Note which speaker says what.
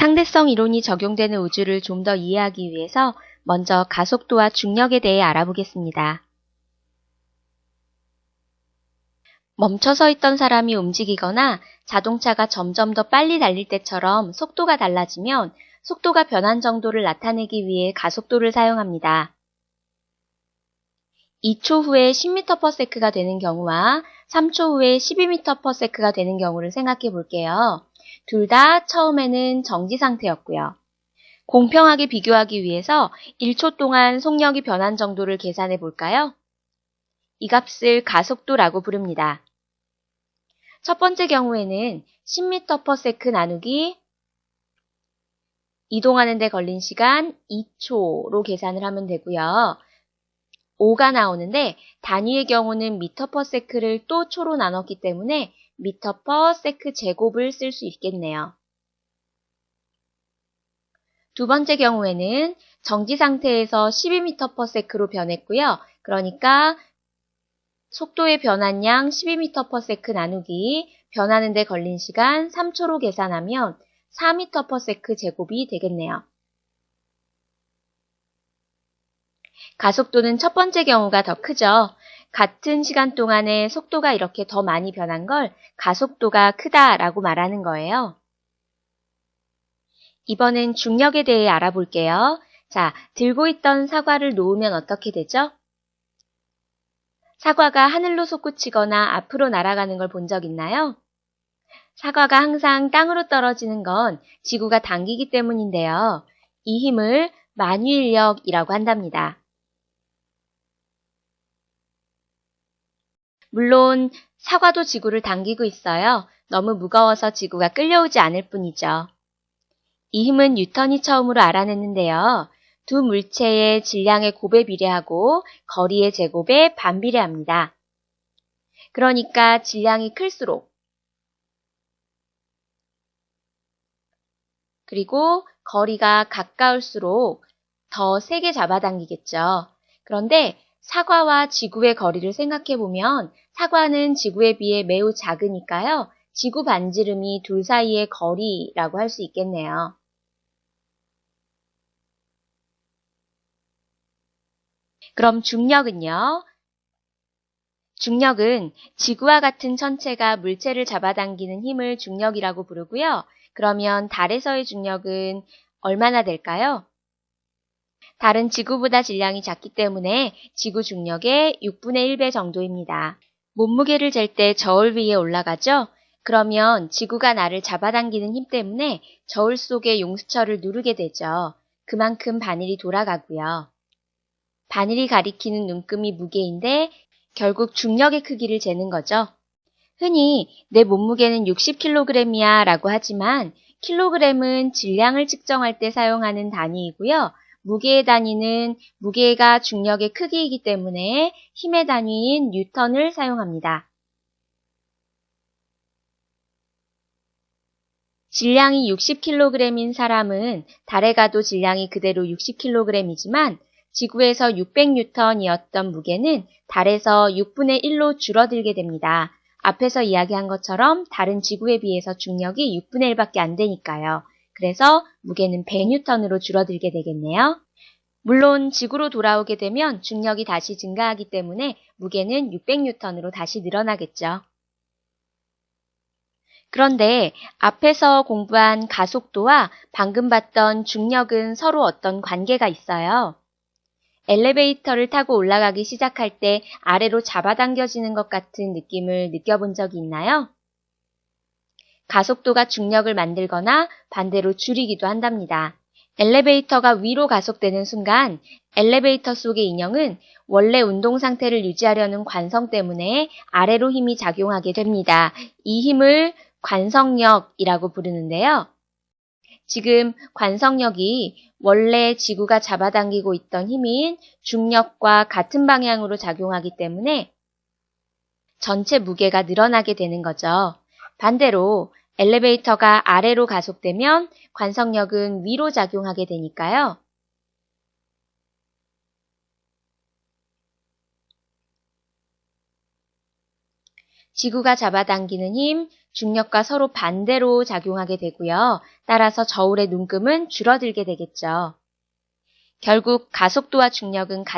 Speaker 1: 상대성 이론이 적용되는 우주를 좀 더 이해하기 위해서 먼저 가속도와 중력에 대해 알아보겠습니다. 멈춰서 있던 사람이 움직이거나 자동차가 점점 더 빨리 달릴 때처럼 속도가 달라지면 속도가 변한 정도를 나타내기 위해 가속도를 사용합니다. 2초 후에 10m/s가 되는 경우와 3초 후에 12m/s가 되는 경우를 생각해 볼게요. 둘 다 처음에는 정지 상태였고요. 공평하게 비교하기 위해서 1초 동안 속력이 변한 정도를 계산해 볼까요? 이 값을 가속도라고 부릅니다. 첫 번째 경우에는 10m/s 나누기 이동하는 데 걸린 시간 2초로 계산을 하면 되고요. 5가 나오는데 단위의 경우는 m/s를 또 초로 나눴기 때문에 m/s 제곱을 쓸 수 있겠네요. 두 번째 경우에는 정지 상태에서 12m/s로 변했고요. 그러니까 속도의 변한 양 12m/s 나누기 변하는 데 걸린 시간 3초로 계산하면 4m/s 제곱이 되겠네요. 가속도는 첫 번째 경우가 더 크죠. 같은 시간 동안에 속도가 이렇게 더 많이 변한 걸 가속도가 크다라고 말하는 거예요. 이번엔 중력에 대해 알아볼게요. 자, 들고 있던 사과를 놓으면 어떻게 되죠? 사과가 하늘로 솟구치거나 앞으로 날아가는 걸 본 적 있나요? 사과가 항상 땅으로 떨어지는 건 지구가 당기기 때문인데요. 이 힘을 만유인력이라고 한답니다. 물론 사과도 지구를 당기고 있어요. 너무 무거워서 지구가 끌려오지 않을 뿐이죠. 이 힘은 뉴턴이 처음으로 알아냈는데요. 두 물체의 질량의 곱에 비례하고 거리의 제곱에 반비례합니다. 그러니까 질량이 클수록 그리고 거리가 가까울수록 더 세게 잡아당기겠죠. 그런데 사과와 지구의 거리를 생각해 보면 사과는 지구에 비해 매우 작으니까요. 지구 반지름이 둘 사이의 거리라고 할 수 있겠네요. 그럼 중력은요? 중력은 지구와 같은 천체가 물체를 잡아당기는 힘을 중력이라고 부르고요. 그러면 달에서의 중력은 얼마나 될까요? 달은 지구보다 질량이 작기 때문에 지구 중력의 6분의 1배 정도입니다. 몸무게를 잴 때 저울 위에 올라가죠? 그러면 지구가 나를 잡아당기는 힘 때문에 저울 속의 용수철을 누르게 되죠. 그만큼 바늘이 돌아가고요. 바늘이 가리키는 눈금이 무게인데 결국 중력의 크기를 재는 거죠. 흔히 내 몸무게는 60kg이야 라고 하지만 킬로그램은 질량을 측정할 때 사용하는 단위이고요. 무게의 단위는 무게가 중력의 크기이기 때문에 힘의 단위인 뉴턴을 사용합니다. 질량이 60kg인 사람은 달에 가도 질량이 그대로 60kg이지만 지구에서 600N이었던 무게는 달에서 6분의 1로 줄어들게 됩니다. 앞에서 이야기한 것처럼 다른 지구에 비해서 중력이 6분의 1밖에 안 되니까요. 그래서 무게는 100N으로 줄어들게 되겠네요. 물론 지구로 돌아오게 되면 중력이 다시 증가하기 때문에 무게는 600N으로 다시 늘어나겠죠. 그런데 앞에서 공부한 가속도와 방금 봤던 중력은 서로 어떤 관계가 있어요. 엘리베이터를 타고 올라가기 시작할 때 아래로 잡아당겨지는 것 같은 느낌을 느껴본 적이 있나요? 가속도가 중력을 만들거나 반대로 줄이기도 한답니다. 엘리베이터가 위로 가속되는 순간 엘리베이터 속의 인형은 원래 운동 상태를 유지하려는 관성 때문에 아래로 힘이 작용하게 됩니다. 이 힘을 관성력이라고 부르는데요. 지금 관성력이 원래 지구가 잡아당기고 있던 힘인 중력과 같은 방향으로 작용하기 때문에 전체 무게가 늘어나게 되는 거죠. 반대로 엘리베이터가 아래로 가속되면 관성력은 위로 작용하게 되니까요. 지구가 잡아당기는 힘, 중력과 서로 반대로 작용하게 되고요. 따라서 저울의 눈금은 줄어들게 되겠죠. 결국 가속도와 중력은 같은